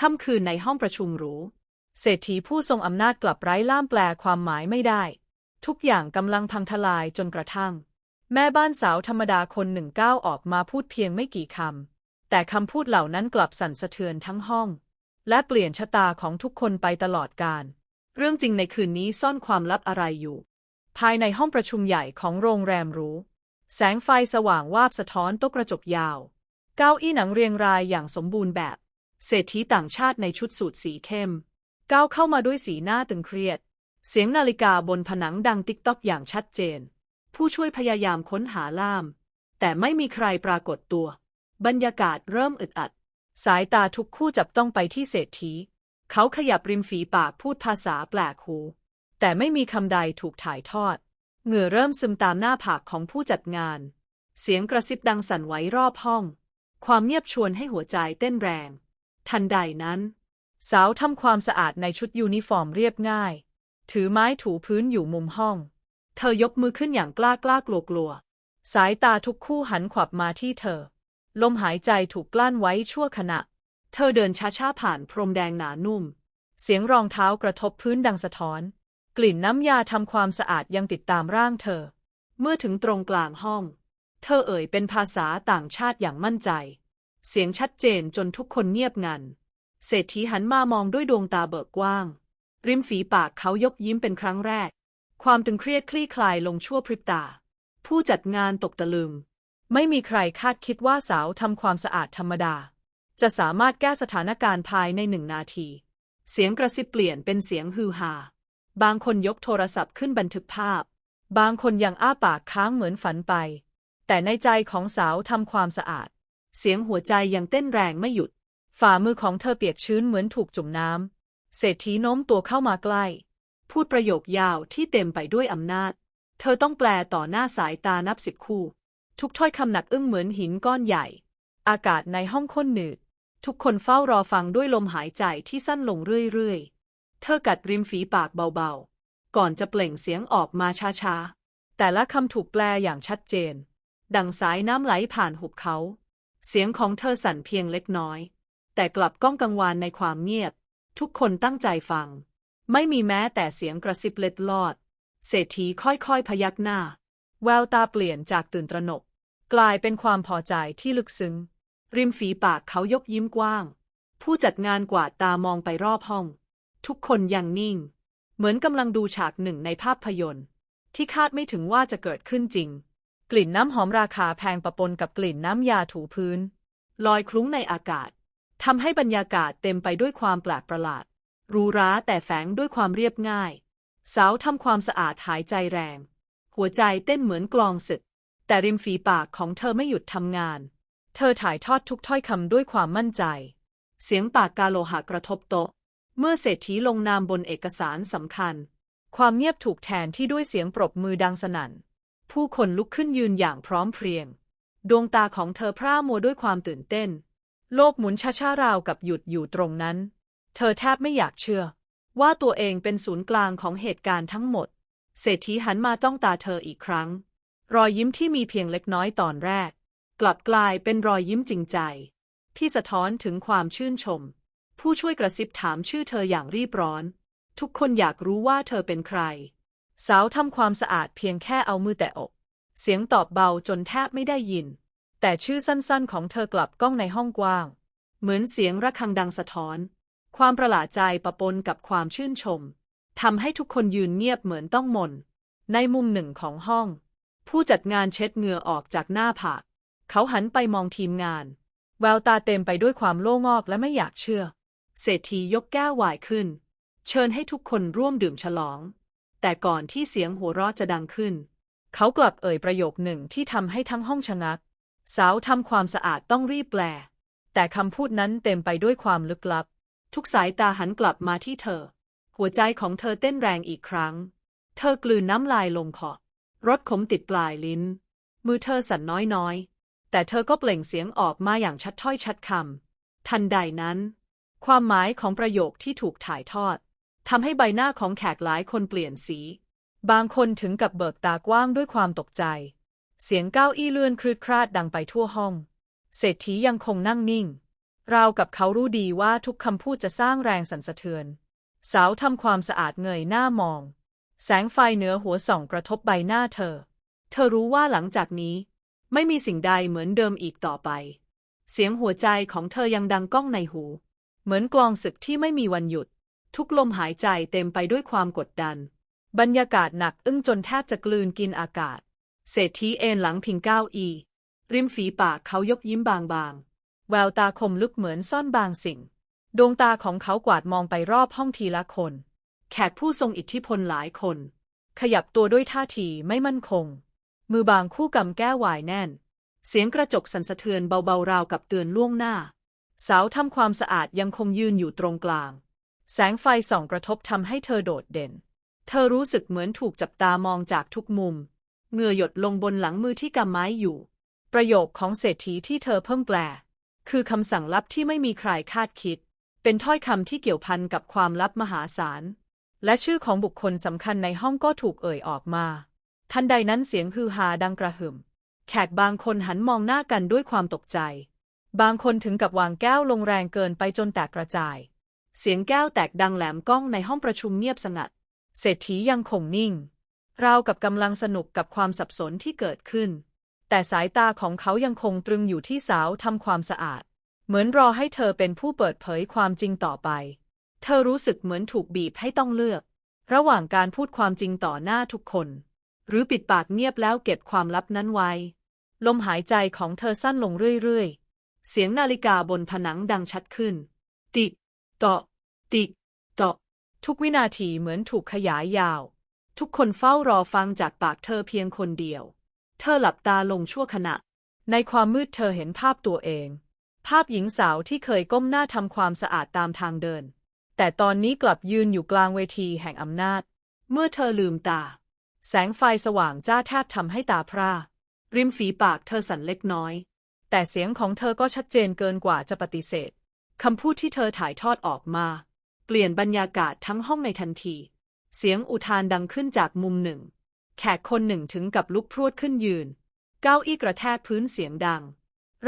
ค่ำคืนในห้องประชุมหรู เศรษฐีผู้ทรงอำนาจกลับไร้ล่ามแปลความหมายไม่ได้ ทุกอย่างกำลังพังทลายจนกระทั่ง แม่บ้านสาวธรรมดาคนหนึ่งก้าวออกมาพูดเพียงไม่กี่คำ แต่คำพูดเหล่านั้นกลับสั่นสะเทือนทั้งห้อง และเปลี่ยนชะตาของทุกคนไปตลอดกาลเรื่องจริงในคืนนี้ซ่อนความลับอะไรอยู่ ภายในห้องประชุมใหญ่ของโรงแรมหรูแสงไฟสว่างวาบสะท้อนโต๊ะกระจกยาว เก้าอี้หนังเรียงรายอย่างสมบูรณ์แบบ เศรษฐีต่างชาติในชุดสูทสีเข้ม ก้าวเข้ามาด้วยสีหน้าตึงเครียด เสียงนาฬิกาบนผนังดังติ๊กต๊อกอย่างชัดเจน ผู้ช่วยพยายามค้นหาล่าม แต่ไม่มีใครปรากฏตัว บรรยากาศเริ่มอึดอัด สายตาทุกคู่จับต้องไปที่เศรษฐี เขาขยับริมฝีปากพูดภาษาแปลกหู แต่ไม่มีคำใดถูกถ่ายทอด เหงื่อเริ่มซึมตามหน้าผากของผู้จัดงาน เสียงกระซิบดังสั่นไหวรอบห้อง ความเงียบชวนให้หัวใจเต้นแรง ทันใดนั้น สาวทำความสะอาดในชุดยูนิฟอร์มเรียบง่าย ถือไม้ถูพื้นอยู่มุมห้อง เธอยกมือขึ้นอย่างกล้ากล้ากลัวกลัว สายตาทุกคู่หันขวับมาที่เธอ ลมหายใจถูกกลั้นไว้ชั่วขณะ เธอเดินช้าๆผ่านพรมแดงหนานุ่ม เสียงรองเท้ากระทบพื้นดังสะท้อน กลิ่นน้ำยาทำความสะอาดยังติดตามร่างเธอ เมื่อถึงตรงกลางห้อง เธอเอ่ยเป็นภาษาต่างชาติอย่างมั่นใจ เสียงชัดเจนจนทุกคนเงียบงัน เศรษฐีหันมามองด้วยดวงตาเบิกกว้าง ริมฝีปากเขายกยิ้มเป็นครั้งแรก ความตึงเครียดคลี่คลายลงชั่วพริบตา ผู้จัดงานตกตะลึง ไม่มีใครคาดคิดว่าสาวทำความสะอาดธรรมดา จะสามารถแก้สถานการณ์ภายในหนึ่งนาที เสียงกระซิบเปลี่ยนเป็นเสียงฮือฮา บางคนยกโทรศัพท์ขึ้นบันทึกภาพ บางคนยังอ้าปากค้างเหมือนฝันไป แต่ในใจของสาวทำความสะอาด เสียงหัวใจยังเต้นแรงไม่หยุด ฝ่ามือของเธอเปียกชื้นเหมือนถูกจุ่มน้ำ เศรษฐีโน้มตัวเข้ามาใกล้ พูดประโยคยาวที่เต็มไปด้วยอำนาจ เธอต้องแปลต่อหน้าสายตานับสิบคู่ ทุกถ้อยคำหนักอึ้งเหมือนหินก้อนใหญ่ อากาศในห้องข้นหนืด ทุกคนเฝ้ารอฟังด้วยลมหายใจที่สั้นลงเรื่อยๆ เธอกัดริมฝีปากเบาๆ ก่อนจะเปล่งเสียงออกมาช้าๆ แต่ละคำถูกแปลอย่างชัดเจน ดังสายน้ำไหลผ่านหุบเขา เสียงของเธอสั่นเพียงเล็กน้อย แต่กลับก้องกังวานในความเงียบ ทุกคนตั้งใจฟัง ไม่มีแม้แต่เสียงกระซิบเล็ดลอด เศรษฐีค่อยๆ พยักหน้า แววตาเปลี่ยนจากตื่นตระหนก กลายเป็นความพอใจที่ลึกซึ้ง ริมฝีปากเขายกยิ้มกว้าง ผู้จัดงานกวาดตามองไปรอบห้อง ทุกคนยังนิ่ง เหมือนกำลังดูฉากหนึ่งในภาพยนตร์ ที่คาดไม่ถึงว่าจะเกิดขึ้นจริง กลิ่นน้ำหอมราคาแพงปะปนกับกลิ่นน้ำยาถูพื้น ลอยคลุ้งในอากาศทำให้บรรยากาศเต็มไปด้วยความแปลกประหลาดหรูหราแต่แฝงด้วยความเรียบง่าย สาวทำความสะอาดหายใจแรง หัวใจเต้นเหมือนกลองศึก แต่ริมฝีปากของเธอไม่หยุดทำงาน เธอถ่ายทอดทุกถ้อยคำด้วยความมั่นใจ เสียงปากกาโลหะกระทบโต๊ะ เมื่อเศรษฐีลงนามบนเอกสารสำคัญ ความเงียบถูกแทนที่ด้วยเสียงปรบมือดังสนั่น ผู้คนลุกขึ้นยืนอย่างพร้อมเพรียง ดวงตาของเธอพร่ามัวด้วยความตื่นเต้น โลกหมุนช้าๆราวกับหยุดอยู่ตรงนั้น เธอแทบไม่อยากเชื่อ ว่าตัวเองเป็นศูนย์กลางของเหตุการณ์ทั้งหมด เศรษฐีหันมาจ้องตาเธออีกครั้ง รอยยิ้มที่มีเพียงเล็กน้อยตอนแรก กลับกลายเป็นรอยยิ้มจริงใจ ที่สะท้อนถึงความชื่นชม ผู้ช่วยกระซิบถามชื่อเธออย่างรีบร้อน ทุกคนอยากรู้ว่าเธอเป็นใคร สาวทำความสะอาดเพียงแค่เอามือแตะอก เสียงตอบเบาจนแทบไม่ได้ยิน แต่ชื่อสั้นๆของเธอกลับก้องในห้องกว้าง เหมือนเสียงระฆังดังสะท้อน ความประหลาดใจปะปนกับความชื่นชมทำให้ทุกคนยืนเงียบเหมือนต้องมน ในมุมหนึ่งของห้อง ผู้จัดงานเช็ดเหงื่อออกจากหน้าผาก เขาหันไปมองทีมงาน แววตาเต็มไปด้วยความโล่งอกและไม่อยากเชื่อ เศรษฐียกแก้ววายขึ้น เชิญให้ทุกคนร่วมดื่มฉลอง แต่ก่อนที่เสียงหัวเราะจะดังขึ้น เขากลับเอ่ยประโยคหนึ่งที่ทำให้ทั้งห้องชะงัก สาวทำความสะอาดต้องรีบแปล แต่คำพูดนั้นเต็มไปด้วยความลึกลับ ทุกสายตาหันกลับมาที่เธอ หัวใจของเธอเต้นแรงอีกครั้ง เธอกลืนน้ำลายลงคอรสขมติดปลายลิ้น มือเธอสั่นน้อยๆ แต่เธอก็เปล่งเสียงออกมาอย่างชัดถ้อยชัดคำทันใดนั้น ความหมายของประโยคที่ถูกถ่ายทอด ทำให้ใบหน้าของแขกหลายคนเปลี่ยนสี บางคนถึงกับเบิกตากว้างด้วยความตกใจ เสียงก้าวอี้เลื่อนคลืดคลาดดังไปทั่วห้อง เศรษฐียังคงนั่งนิ่ง ราวกับเขารู้ดีว่าทุกคำพูดจะสร้างแรงสั่นสะเทือน สาวทำความสะอาดเงยหน้ามอง แสงไฟเหนือหัวส่องกระทบใบหน้าเธอ เธอรู้ว่าหลังจากนี้ ไม่มีสิ่งใดเหมือนเดิมอีกต่อไป เสียงหัวใจของเธอยังดังก้องในหู เหมือนกลองศึกที่ไม่มีวันหยุด ทุกลมหายใจเต็มไปด้วยความกดดัน บรรยากาศหนักอึ้งจนแทบจะกลืนกินอากาศ เศรษฐีเอนหลังพิงเก้าอีริมฝีปากเขายกยิ้มบางๆ แววตาคมลึกเหมือนซ่อนบางสิ่ง ดวงตาของเขากวาดมองไปรอบห้องทีละคน แขกผู้ทรงอิทธิพลหลายคน ขยับตัวด้วยท่าทีไม่มั่นคง มือบางคู่กำแก้ววายแน่น เสียงกระจกสั่นสะเทือนเบาๆราวกับเตือนล่วงหน้า สาวทำความสะอาดยังคงยืนอยู่ตรงกลาง แสงไฟส่องกระทบทำให้เธอโดดเด่น เธอรู้สึกเหมือนถูกจับตามองจากทุกมุม เงื่อหยดลงบนหลังมือที่กำไม้อยู่ ประโยคของเศรษฐีที่เธอเพิ่งแปล คือคำสั่งลับที่ไม่มีใครคาดคิด เป็นถ้อยคำที่เกี่ยวพันกับความลับมหาศาล และชื่อของบุคคลสำคัญในห้องก็ถูกเอ่ยออกมา ทันใดนั้นเสียงฮือฮาดังกระหึ่ม แขกบางคนหันมองหน้ากันด้วยความตกใจ บางคนถึงกับวางแก้วลงแรงเกินไปจนแตกกระจาย เสียงแก้วแตกดังแหลมก้องในห้องประชุมเงียบสงัด เศรษฐียังคงนิ่ง ราวกับกำลังสนุกกับความสับสนที่เกิดขึ้น แต่สายตาของเขายังคงตรึงอยู่ที่สาวทำความสะอาด เหมือนรอให้เธอเป็นผู้เปิดเผยความจริงต่อไป เธอรู้สึกเหมือนถูกบีบให้ต้องเลือก ระหว่างการพูดความจริงต่อหน้าทุกคน หรือปิดปากเงียบแล้วเก็บความลับนั้นไว้ ลมหายใจของเธอสั้นลงเรื่อยๆ เสียงนาฬิกาบนผนังดังชัดขึ้น ติกตอก ติกตอกทุกวินาทีเหมือนถูกขยายยาว ทุกคนเฝ้ารอฟังจากปากเธอเพียงคนเดียว เธอหลับตาลงชั่วขณะ ในความมืดเธอเห็นภาพตัวเอง ภาพหญิงสาวที่เคยก้มหน้าทำความสะอาดตามทางเดิน แต่ตอนนี้กลับยืนอยู่กลางเวทีแห่งอำนาจ เมื่อเธอลืมตา แสงไฟสว่างจ้าแทบทำให้ตาพร่า ริมฝีปากเธอสั่นเล็กน้อย แต่เสียงของเธอก็ชัดเจนเกินกว่าจะปฏิเสธคำพูดที่เธอถ่ายทอดออกมา เปลี่ยนบรรยากาศทั้งห้องในทันที เสียงอุทานดังขึ้นจากมุมหนึ่ง แขกคนหนึ่งถึงกับลุกพรวดขึ้นยืน เก้าอี้กระแทกพื้นเสียงดัง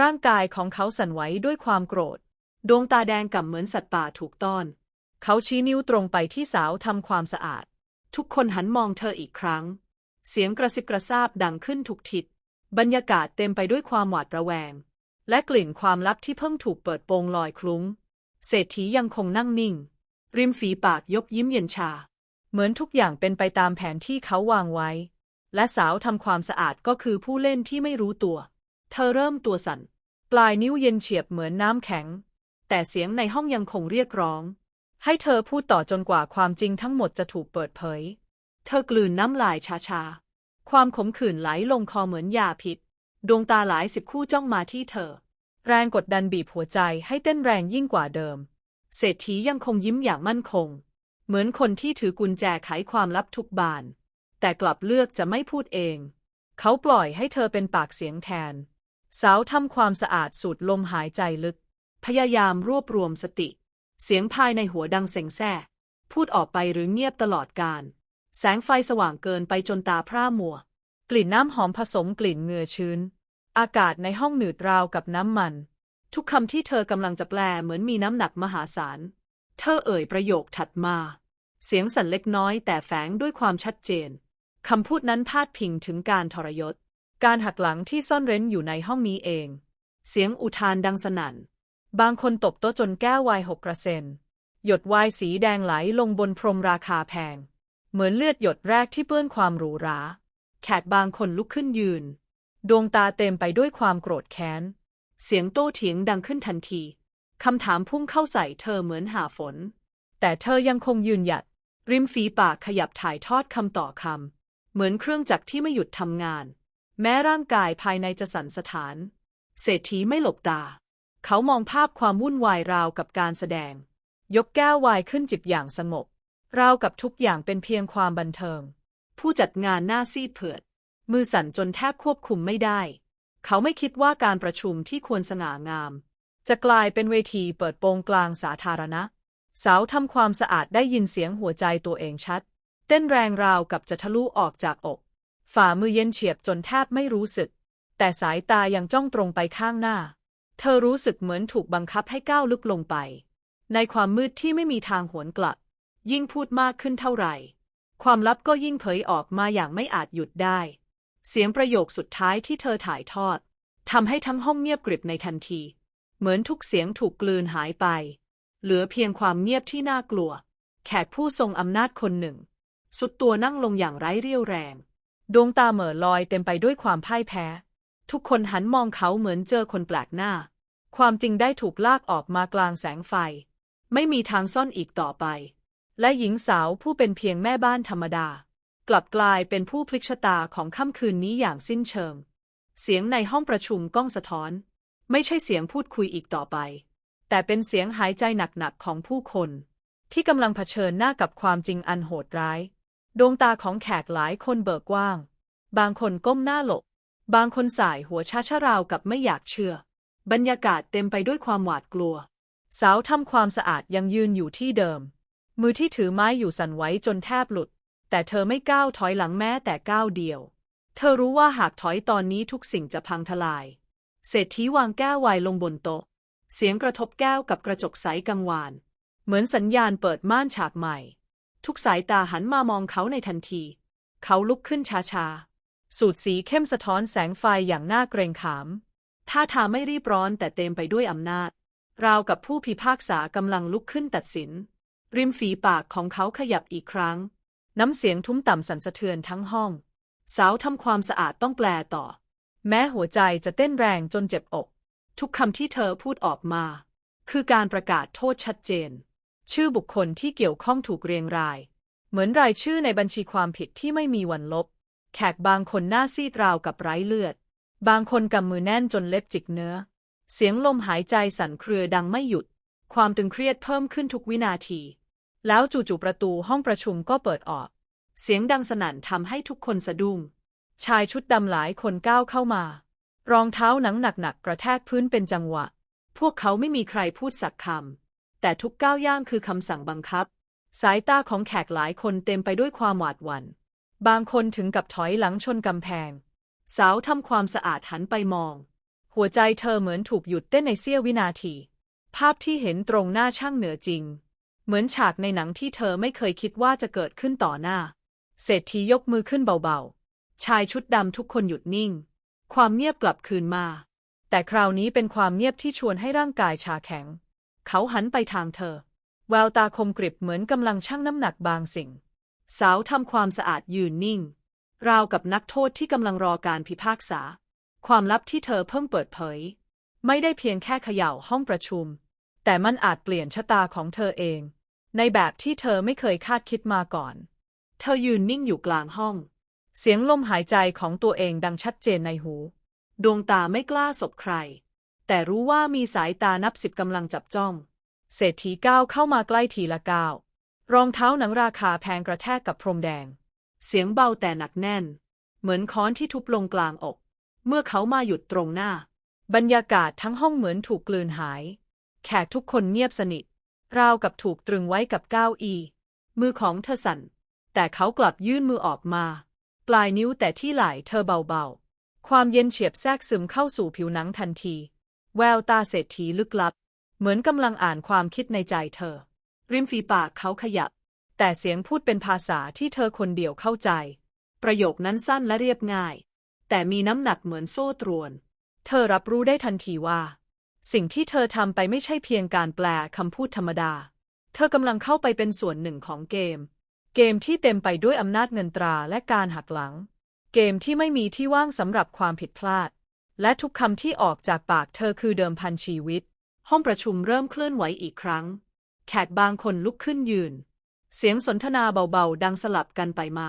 ร่างกายของเขาสั่นไหวด้วยความโกรธ ดวงตาแดงก่ำเหมือนสัตว์ป่าถูกต้อน เขาชี้นิ้วตรงไปที่สาวทำความสะอาด ทุกคนหันมองเธออีกครั้ง เสียงกระซิบกระซาบดังขึ้นทุกทิศ บรรยากาศเต็มไปด้วยความหวาดระแวง และกลิ่นความลับที่เพิ่งถูกเปิดโปงลอยคลุ้ง เศรษฐียังคงนั่งนิ่ง ริมฝีปากยกยิ้มเย็นชา เหมือนทุกอย่างเป็นไปตามแผนที่เขาวางไว้ และสาวทำความสะอาดก็คือผู้เล่นที่ไม่รู้ตัว เธอเริ่มตัวสั่น ปลายนิ้วเย็นเฉียบเหมือนน้ำแข็ง แต่เสียงในห้องยังคงเรียกร้อง ให้เธอพูดต่อจนกว่าความจริงทั้งหมดจะถูกเปิดเผย เธอกลืนน้ำลายชาๆ ความขมขื่นไหลลงคอเหมือนยาพิษ ดวงตาหลายสิบคู่จ้องมาที่เธอ แรงกดดันบีบหัวใจให้เต้นแรงยิ่งกว่าเดิม เศรษฐียังคงยิ้มอย่างมั่นคง เหมือนคนที่ถือกุญแจไขความลับทุกบาน แต่กลับเลือกจะไม่พูดเอง เขาปล่อยให้เธอเป็นปากเสียงแทน สาวทำความสะอาดสูดลมหายใจลึก พยายามรวบรวมสติ เสียงภายในหัวดังเซ็งแซ่พูดออกไปหรือเงียบตลอดการ แสงไฟสว่างเกินไปจนตาพร่ามัว กลิ่นน้ำหอมผสมกลิ่นเงือชื้น อากาศในห้องหนืดราวกับน้ำมัน ทุกคำที่เธอกำลังจะแปลเหมือนมีน้ำหนักมหาศาล เธอเอ่ยประโยคถัดมา เสียงสั่นเล็กน้อยแต่แฝงด้วยความชัดเจน คำพูดนั้นพาดพิงถึงการทรยศ การหักหลังที่ซ่อนเร้นอยู่ในห้องนี้เอง เสียงอุทานดังสนั่น บางคนตบโต๊ะจนแก้ววายหกกระเซ็น หยดวายสีแดงไหลลงบนพรมราคาแพง เหมือนเลือดหยดแรกที่เปื้อนความหรูหรา แขกบางคนลุกขึ้นยืน ดวงตาเต็มไปด้วยความโกรธแค้น เสียงโต้เถียงดังขึ้นทันที คำถามพุ่งเข้าใส่เธอเหมือนหาฝน แต่เธอยังคงยืนหยัด ริมฝีปากขยับถ่ายทอดคำต่อคำ เหมือนเครื่องจักรที่ไม่หยุดทำงาน แม้ร่างกายภายในจะสั่นสะท้าน เศรษฐีไม่หลบตา เขามองภาพความวุ่นวายราวกับการแสดง ยกแก้ววายขึ้นจิบอย่างสงบ ราวกับทุกอย่างเป็นเพียงความบันเทิง ผู้จัดงานหน้าซีดเผือด มือสั่นจนแทบควบคุมไม่ได้ เขาไม่คิดว่าการประชุมที่ควรสง่างาม จะกลายเป็นเวทีเปิดโปงกลางสาธารณะ สาวทำความสะอาดได้ยินเสียงหัวใจตัวเองชัด เต้นแรงราวกับจะทะลุออกจากอก ฝ่ามือเย็นเฉียบจนแทบไม่รู้สึก แต่สายตายังจ้องตรงไปข้างหน้า เธอรู้สึกเหมือนถูกบังคับให้ก้าวลึกลงไป ในความมืดที่ไม่มีทางหวนกลับ ยิ่งพูดมากขึ้นเท่าไหร่ ความลับก็ยิ่งเผยออกมาอย่างไม่อาจหยุดได้ เสียงประโยคสุดท้ายที่เธอถ่ายทอดทำให้ทั้งห้องเงียบกริบในทันที เหมือนทุกเสียงถูกกลืนหายไป เหลือเพียงความเงียบที่น่ากลัว แขกผู้ทรงอำนาจคนหนึ่ง สุดตัวนั่งลงอย่างไร้เรี่ยวแรง ดวงตาเหม่อลอยเต็มไปด้วยความพ่ายแพ้ ทุกคนหันมองเขาเหมือนเจอคนแปลกหน้า ความจริงได้ถูกลากออกมากลางแสงไฟ ไม่มีทางซ่อนอีกต่อไป และหญิงสาวผู้เป็นเพียงแม่บ้านธรรมดา กลับกลายเป็นผู้พลิกชะตาของค่ำคืนนี้อย่างสิ้นเชิง เสียงในห้องประชุมก้องสะท้อน ไม่ใช่เสียงพูดคุยอีกต่อไป แต่เป็นเสียงหายใจหนักๆของผู้คน ที่กำลังเผชิญหน้ากับความจริงอันโหดร้าย ดวงตาของแขกหลายคนเบิกกว้าง บางคนก้มหน้าหลบบางคนสายหัวชาชราวกับไม่อยากเชื่อ บรรยากาศเต็มไปด้วยความหวาดกลัว สาวทำความสะอาดยังยืนอยู่ที่เดิม มือที่ถือไม้อยู่สั่นไหวจนแทบหลุด แต่เธอไม่ก้าวถอยหลังแม้แต่ก้าวเดียว เธอรู้ว่าหากถอยตอนนี้ทุกสิ่งจะพังทลาย เศรษฐีวางแก้วไวน์ลงบนโต๊ะ เสียงกระทบแก้วกับกระจกใสกังวาน เหมือนสัญญาณเปิดม่านฉากใหม่ ทุกสายตาหันมามองเขาในทันที เขาลุกขึ้นช้าๆ สูตรสีเข้มสะท้อนแสงไฟอย่างน่าเกรงขาม ท่าทางไม่รีบร้อนแต่เต็มไปด้วยอำนาจ ราวกับผู้พิพากษากำลังลุกขึ้นตัดสิน ริมฝีปากของเขาขยับอีกครั้ง น้ำเสียงทุ้มต่ำสั่นสะเทือนทั้งห้อง สาวทำความสะอาดต้องแปลต่อ แม้หัวใจจะเต้นแรงจนเจ็บอก ทุกคำที่เธอพูดออกมา คือการประกาศโทษชัดเจน ชื่อบุคคลที่เกี่ยวข้องถูกเรียงราย เหมือนรายชื่อในบัญชีความผิดที่ไม่มีวันลบ แขกบางคนหน้าซีดราวกับไร้เลือด บางคนกำมือแน่นจนเล็บจิกเนื้อ เสียงลมหายใจสั่นเครือดังไม่หยุด ความตึงเครียดเพิ่มขึ้นทุกวินาที แล้วจู่ๆประตูห้องประชุมก็เปิดออก เสียงดังสนั่นทำให้ทุกคนสะดุ้ง ชายชุดดำหลายคนก้าวเข้ามา รองเท้าหนังหนักๆกระแทกพื้นเป็นจังหวะ พวกเขาไม่มีใครพูดสักคำ แต่ทุกก้าวย่างคือคำสั่งบังคับ สายตาของแขกหลายคนเต็มไปด้วยความหวาดหวัน่น บางคนถึงกับถอยหลังชนกำแพง สาวทำความสะอาดหันไปมอง หัวใจเธอเหมือนถูกหยุดเต้นในเสี้ยววินาที ภาพที่เห็นตรงหน้าช่างเหนือจริง เหมือนฉากในหนังที่เธอไม่เคยคิดว่าจะเกิดขึ้นต่อหน้า เศรษฐียกมือขึ้นเบาๆ ชายชุดดำทุกคนหยุดนิ่ง ความเงียบกลับคืนมา แต่คราวนี้เป็นความเงียบที่ชวนให้ร่างกายชาแข็ง เขาหันไปทางเธอ แววตาคมกริบเหมือนกำลังชั่งน้ำหนักบางสิ่ง สาวทำความสะอาดยืนนิ่ง ราวกับนักโทษที่กำลังรอการพิพากษา ความลับที่เธอเพิ่งเปิดเผย ไม่ได้เพียงแค่เขย่าห้องประชุม แต่มันอาจเปลี่ยนชะตาของเธอเอง ในแบบที่เธอไม่เคยคาดคิดมาก่อน เธอยืนนิ่งอยู่กลางห้อง เสียงลมหายใจของตัวเองดังชัดเจนในหู ดวงตาไม่กล้าสบใคร แต่รู้ว่ามีสายตานับสิบกำลังจับจ้อง เศรษฐีก้าวเข้ามาใกล้ทีละก้าว รองเท้าหนังราคาแพงกระแทกกับพรมแดง เสียงเบาแต่หนักแน่น เหมือนค้อนที่ทุบลงกลางอก เมื่อเขามาหยุดตรงหน้า บรรยากาศทั้งห้องเหมือนถูกกลืนหาย แขกทุกคนเงียบสนิท ราวกับถูกตรึงไว้กับเก้าอี้ มือของเธอสั่น แต่เขากลับยื่นมือออกมา ปลายนิ้วแต่ที่ไหล่เธอเบาๆ ความเย็นเฉียบแทรกซึมเข้าสู่ผิวหนังทันที แววตาเศรษฐีลึกลับ เหมือนกำลังอ่านความคิดในใจเธอ ริมฝีปากเขาขยับ แต่เสียงพูดเป็นภาษาที่เธอคนเดียวเข้าใจ ประโยคนั้นสั้นและเรียบง่าย แต่มีน้ำหนักเหมือนโซ่ตรวน เธอรับรู้ได้ทันทีว่า สิ่งที่เธอทำไปไม่ใช่เพียงการแปลคำพูดธรรมดา เธอกำลังเข้าไปเป็นส่วนหนึ่งของเกม เกมที่เต็มไปด้วยอำนาจเงินตราและการหักหลัง เกมที่ไม่มีที่ว่างสำหรับความผิดพลาด และทุกคำที่ออกจากปากเธอคือเดิมพันชีวิต ห้องประชุมเริ่มเคลื่อนไหวอีกครั้ง แขกบางคนลุกขึ้นยืน เสียงสนทนาเบาๆ ดังสลับกันไปมา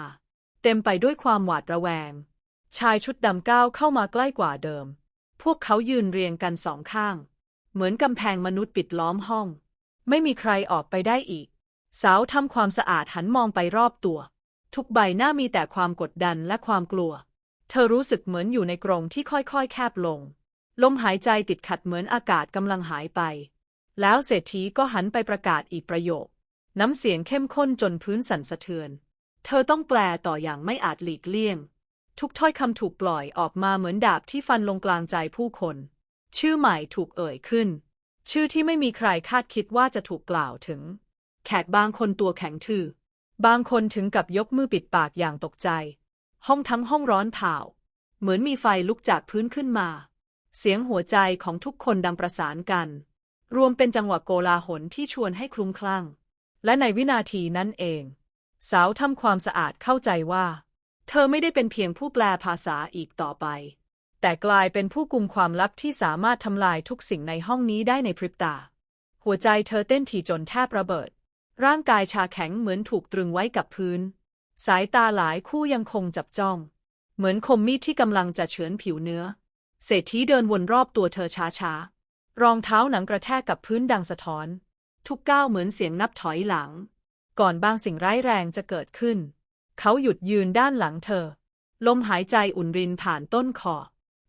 เต็มไปด้วยความหวาดระแวง ชายชุดดำก้าวเข้ามาใกล้กว่าเดิม พวกเขายืนเรียงกันสองข้าง เหมือนกำแพงมนุษย์ปิดล้อมห้อง ไม่มีใครออกไปได้อีก สาวทำความสะอาดหันมองไปรอบตัว ทุกใบหน้ามีแต่ความกดดันและความกลัว เธอรู้สึกเหมือนอยู่ในกรงที่ค่อยๆ แคบลง ลมหายใจติดขัดเหมือนอากาศกำลังหายไป แล้วเศรษฐีก็หันไปประกาศอีกประโยค น้ำเสียงเข้มข้นจนพื้นสั่นสะเทือน เธอต้องแปลต่ออย่างไม่อาจหลีกเลี่ยง ทุกถ้อยคำถูกปล่อยออกมาเหมือนดาบที่ฟันลงกลางใจผู้คน ชื่อใหม่ถูกเอ่ยขึ้น ชื่อที่ไม่มีใครคาดคิดว่าจะถูกกล่าวถึง แขกบางคนตัวแข็งทื่อบางคนถึงกับยกมือปิดปากอย่างตกใจ ห้องทั้งห้องร้อนเผาเหมือนมีไฟลุกจากพื้นขึ้นมา เสียงหัวใจของทุกคนดังประสานกัน รวมเป็นจังหวะโกลาหลที่ชวนให้คลุ้มคลั่ง และในวินาทีนั้นเอง สาวทำความสะอาดเข้าใจว่า เธอไม่ได้เป็นเพียงผู้แปลภาษาอีกต่อไป แต่กลายเป็นผู้กุมความลับที่สามารถทำลายทุกสิ่งในห้องนี้ได้ในพริบตา หัวใจเธอเต้นถี่จนแทบระเบิด ร่างกายชาแข็งเหมือนถูกตรึงไว้กับพื้น สายตาหลายคู่ยังคงจับจ้อง เหมือนคมมีดที่กำลังจะเฉือนผิวเนื้อ เศรษฐีเดินวนรอบตัวเธอช้าๆ รองเท้าหนังกระแทกกับพื้นดังสะท้อน ทุกก้าวเหมือนเสียงนับถอยหลัง ก่อนบางสิ่งร้ายแรงจะเกิดขึ้น เขาหยุดยืนด้านหลังเธอ ลมหายใจอุ่นรินผ่านต้นคอ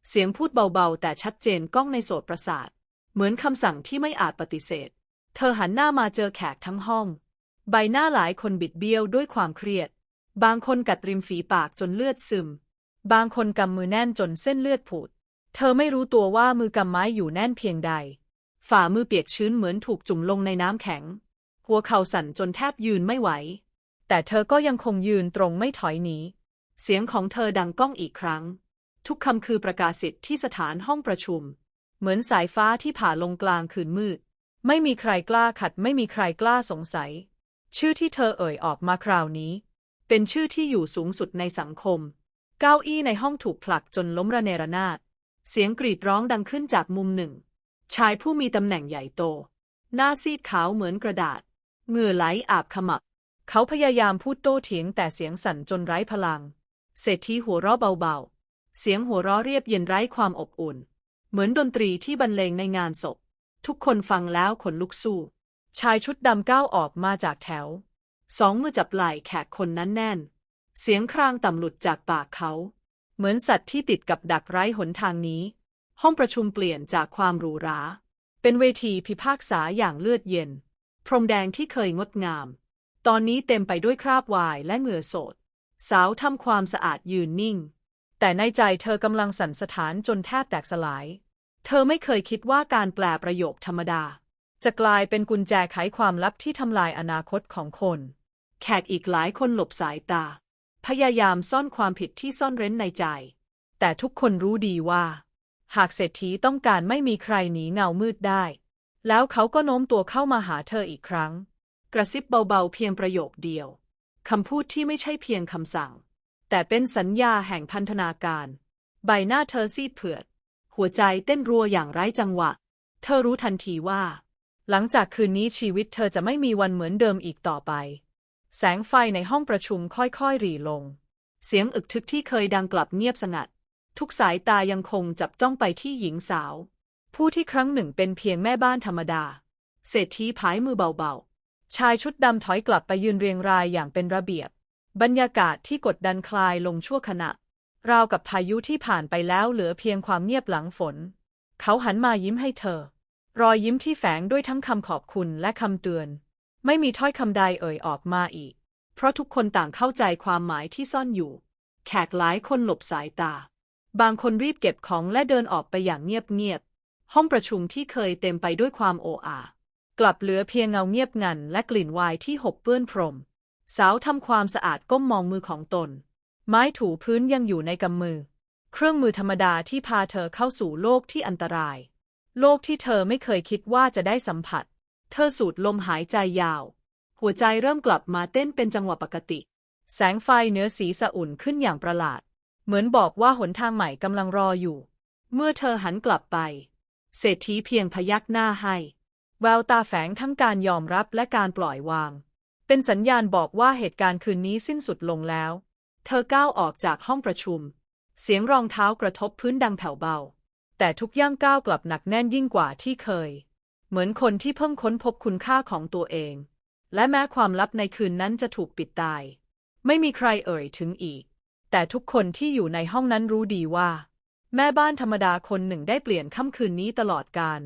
เสียงพูดเบาๆ แต่ชัดเจนก้องในโสตประสาท เหมือนคำสั่งที่ไม่อาจปฏิเสธ เธอหันหน้ามาเจอแขกทั้งห้อง ใบหน้าหลายคนบิดเบี้ยวด้วยความเครียด บางคนกัดริมฝีปากจนเลือดซึม บางคนกำมือแน่นจนเส้นเลือดผุด เธอไม่รู้ตัวว่ามือกำไม้อยู่แน่นเพียงใด ฝ่ามือเปียกชื้นเหมือนถูกจุ่มลงในน้ำแข็ง หัวเข่าสั่นจนแทบยืนไม่ไหว แต่เธอก็ยังคงยืนตรงไม่ถอยหนี เสียงของเธอดังก้องอีกครั้ง ทุกคำคือประกาศสิทธิ์ที่สถานห้องประชุม เหมือนสายฟ้าที่ผ่าลงกลางคืนมืด ไม่มีใครกล้าขัด ไม่มีใครกล้าสงสัย ชื่อที่เธอเอ่ยออกมาคราวนี้ เป็นชื่อที่อยู่สูงสุดในสังคม เก้าอี้ในห้องถูกผลักจนล้มระเนระนาด เสียงกรีดร้องดังขึ้นจากมุมหนึ่ง ชายผู้มีตำแหน่งใหญ่โต หน้าซีดขาวเหมือนกระดาษเหงื่อไหลอาบขมับ เขาพยายามพูดโต้เถียงแต่เสียงสั่นจนไร้พลัง เศรษฐีหัวเราะเบาๆ เสียงหัวเราะเรียบเย็นไร้ความอบอุ่น เหมือนดนตรีที่บรรเลงในงานศพ ทุกคนฟังแล้วขนลุกสู้ ชายชุดดำก้าวออกมาจากแถว สองมือจับไหล่แขกคนนั้นแน่น เสียงครางต่ำหลุดจากปากเขา เหมือนสัตว์ที่ติดกับดักไร้หนทางนี้ ห้องประชุมเปลี่ยนจากความหรูหรา เป็นเวทีพิพากษาอย่างเลือดเย็น พรมแดงที่เคยงดงาม ตอนนี้เต็มไปด้วยคราบวายและเหงื่อโสด สาวทำความสะอาดยืนนิ่ง แต่ในใจเธอกำลังสั่นสะท้านจนแทบแตกสลาย เธอไม่เคยคิดว่าการแปลประโยคธรรมดา จะกลายเป็นกุญแจไขความลับที่ทำลายอนาคตของคน แขกอีกหลายคนหลบสายตา พยายามซ่อนความผิดที่ซ่อนเร้นในใจ แต่ทุกคนรู้ดีว่า หากเศรษฐีต้องการไม่มีใครหนีเงามืดได้ แล้วเขาก็โน้มตัวเข้ามาหาเธออีกครั้ง กระซิบเบาๆเพียงประโยคเดียว คำพูดที่ไม่ใช่เพียงคำสั่ง แต่เป็นสัญญาแห่งพันธนาการ ใบหน้าเธอซีดเผือด หัวใจเต้นรัวอย่างไร้จังหวะ เธอรู้ทันทีว่า หลังจากคืนนี้ชีวิตเธอจะไม่มีวันเหมือนเดิมอีกต่อไป แสงไฟในห้องประชุมค่อยๆหรี่ลง เสียงอึกทึกที่เคยดังกลับเงียบสงัด ทุกสายตายังคงจับจ้องไปที่หญิงสาว ผู้ที่ครั้งหนึ่งเป็นเพียงแม่บ้านธรรมดา เศรษฐีผายมือเบาๆ ชายชุดดำถอยกลับไปยืนเรียงรายอย่างเป็นระเบียบ บรรยากาศที่กดดันคลายลงชั่วขณะ ราวกับพายุที่ผ่านไปแล้วเหลือเพียงความเงียบหลังฝน เขาหันมายิ้มให้เธอ รอยยิ้มที่แฝงด้วยทั้งคำขอบคุณและคำเตือน ไม่มีถ้อยคำใดเอ่ยออกมาอีก เพราะทุกคนต่างเข้าใจความหมายที่ซ่อนอยู่ แขกหลายคนหลบสายตา บางคนรีบเก็บของและเดินออกไปอย่างเงียบๆห้องประชุมที่เคยเต็มไปด้วยความโอ้อา กลับเหลือเพียงเงาเงียบงันและกลิ่นวายที่หกเปื้อนพรม สาวทำความสะอาดก้มมองมือของตน ไม้ถูพื้นยังอยู่ในกำมือ เครื่องมือธรรมดาที่พาเธอเข้าสู่โลกที่อันตราย โลกที่เธอไม่เคยคิดว่าจะได้สัมผัส เธอสูดลมหายใจยาว หัวใจเริ่มกลับมาเต้นเป็นจังหวะปกติ แสงไฟเนื้อสีสะอุ่นขึ้นอย่างประหลาด เหมือนบอกว่าหนทางใหม่กำลังรออยู่ เมื่อเธอหันกลับไป เศรษฐีเพียงพยักหน้าให้ แววตาแฝงทั้งการยอมรับและการปล่อยวาง เป็นสัญญาณบอกว่าเหตุการณ์คืนนี้สิ้นสุดลงแล้ว เธอก้าวออกจากห้องประชุม เสียงรองเท้ากระทบพื้นดังแผ่วเบา แต่ทุกย่างก้าวกลับหนักแน่นยิ่งกว่าที่เคย เหมือนคนที่เพิ่งค้นพบคุณค่าของตัวเอง และแม้ความลับในคืนนั้นจะถูกปิดตาย ไม่มีใครเอ่ยถึงอีก แต่ทุกคนที่อยู่ในห้องนั้นรู้ดีว่า แม่บ้านธรรมดาคนหนึ่งได้เปลี่ยนค่ำคืนนี้ตลอดกาล